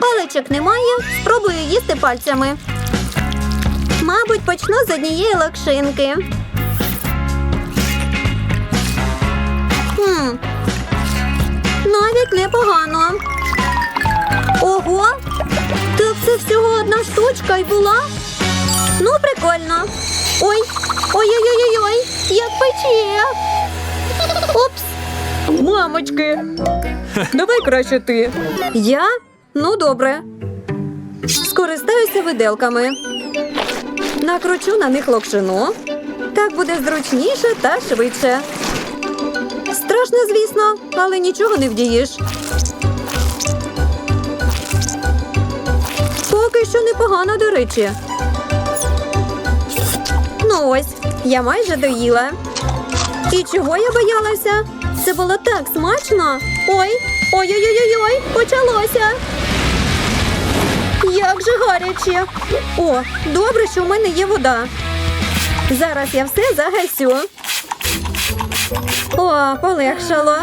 Паличок немає, спробую їсти пальцями. Мабуть, почну з однієї локшинки. Хм. Навіть непогано. Ого! Так це всього одна штучка й була. Ну, прикольно. Ой, ой-ой-ой-ой, як пече. Мамочки. Давай краще ти. Я? Ну, добре. Скористаюся виделками. Накручу на них локшину. Так буде зручніше та швидше. Страшно, звісно, але нічого не вдієш. Поки що непогано, до речі. Ну ось, я майже доїла. І чого я боялася? Це було так смачно. Ой, ой-ой-ой-ой, почалося. Як же гаряче. О, добре, що в мене є вода. Зараз я все загасю. О, полегшало.